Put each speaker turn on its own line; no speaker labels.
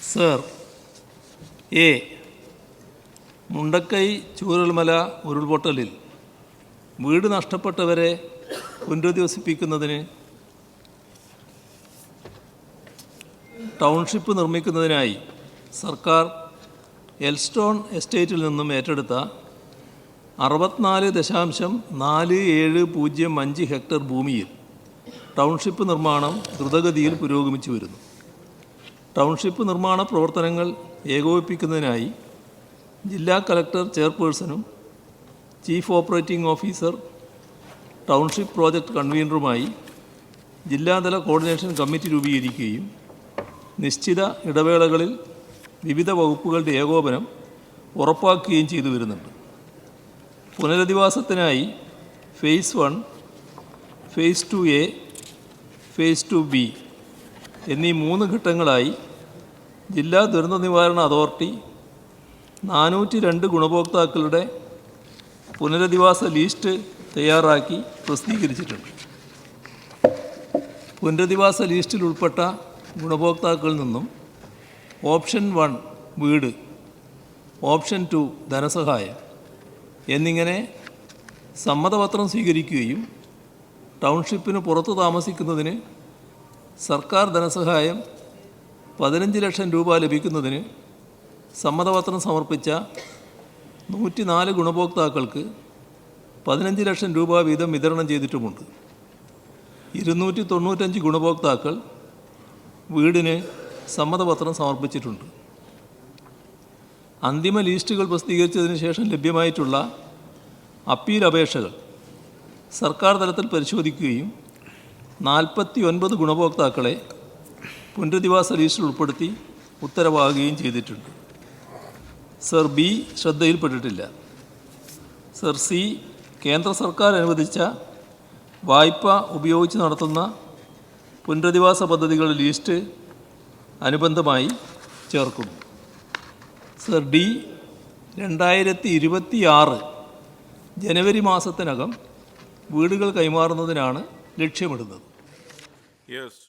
Sir A Mundakkai Chooralmala ഉരുൾപൊട്ടലിൽ വീട് നഷ്ടപ്പെട്ടവരെ പുനരധിവസിപ്പിക്കുന്നതിന് township നിർമ്മിക്കുന്നതിനായി സർക്കാർ എൽസ്റ്റോൺ എസ്റ്റേറ്റിൽ നിന്നും ഏറ്റെടുത്ത അറുപത്തിനാല് ദശാംശം നാല് ഏഴ് പൂജ്യം അഞ്ച് ഹെക്ടർ ഭൂമിയിൽ ടൗൺഷിപ്പ് നിർമ്മാണം ദ്രുതഗതിയിൽ പുരോഗമിച്ചു വരുന്നു. ടൗൺഷിപ്പ് നിർമ്മാണ പ്രവർത്തനങ്ങൾ ഏകോപിപ്പിക്കുന്നതിനായി ജില്ലാ collector ചെയർപേഴ്സണും chief operating officer township project കൺവീനറുമായി ജില്ലാതല കോർഡിനേഷൻ കമ്മിറ്റി രൂപീകരിക്കുകയും നിശ്ചിത ഇടവേളകളിൽ വിവിധ വകുപ്പുകളുടെ ഏകോപനം ഉറപ്പാക്കുകയും ചെയ്തു വരുന്നുണ്ട്. പുനരധിവാസത്തിനായി phase one phase two A phase two B എന്നീ മൂന്ന് ഘട്ടങ്ങളായി ജില്ലാ ദുരന്ത നിവാരണ അതോറിറ്റി നാനൂറ്റി രണ്ട് ഗുണഭോക്താക്കളുടെ പുനരധിവാസ ലിസ്റ്റ് തയ്യാറാക്കി പ്രസിദ്ധീകരിച്ചിട്ടുണ്ട്. പുനരധിവാസ ലിസ്റ്റിൽ ഉൾപ്പെട്ട ഗുണഭോക്താക്കളിൽ നിന്നും ഓപ്ഷൻ വൺ വീട് ഓപ്ഷൻ ടു ധനസഹായം എന്നിങ്ങനെ സമ്മതപത്രം സ്വീകരിക്കുകയും ടൗൺഷിപ്പിന് പുറത്ത് താമസിക്കുന്നതിന് സർക്കാർ ധനസഹായം പതിനഞ്ച് ലക്ഷം രൂപ ലഭിക്കുന്നതിന് സമ്മതപത്രം സമർപ്പിച്ച നൂറ്റിനാല് ഗുണഭോക്താക്കൾക്ക് പതിനഞ്ച് ലക്ഷം രൂപ വീതം വിതരണം ചെയ്തിട്ടുമുണ്ട്. ഇരുന്നൂറ്റി തൊണ്ണൂറ്റഞ്ച് ഗുണഭോക്താക്കൾ വീടിന് സമ്മതപത്രം സമർപ്പിച്ചിട്ടുണ്ട്. അന്തിമ ലിസ്റ്റുകൾ പ്രസിദ്ധീകരിച്ചതിന് ശേഷം ലഭ്യമായിട്ടുള്ള അപ്പീൽ അപേക്ഷകൾ സർക്കാർ തലത്തിൽ പരിശോധിക്കുകയും നാൽപ്പത്തി ഒൻപത് ഗുണഭോക്താക്കളെ പുനരധിവാസ ലിസ്റ്റിൽ ഉൾപ്പെടുത്തി ഉത്തരവാകുകയും ചെയ്തിട്ടുണ്ട്. സർ ബി ശ്രദ്ധയിൽപ്പെട്ടിട്ടില്ല. സർ സി കേന്ദ്ര സർക്കാർ അനുവദിച്ച വായ്പ ഉപയോഗിച്ച് നടത്തുന്ന പുനരധിവാസ പദ്ധതികളുടെ ലിസ്റ്റ് അനുബന്ധമായി ചേർക്കുന്നു. സർ ഡി രണ്ടായിരത്തി ഇരുപത്തി ആറ് ജനുവരി മാസത്തിനകം വീടുകൾ കൈമാറുന്നതിനാണ് ലക്ഷ്യമിടുന്നത്.
Yes.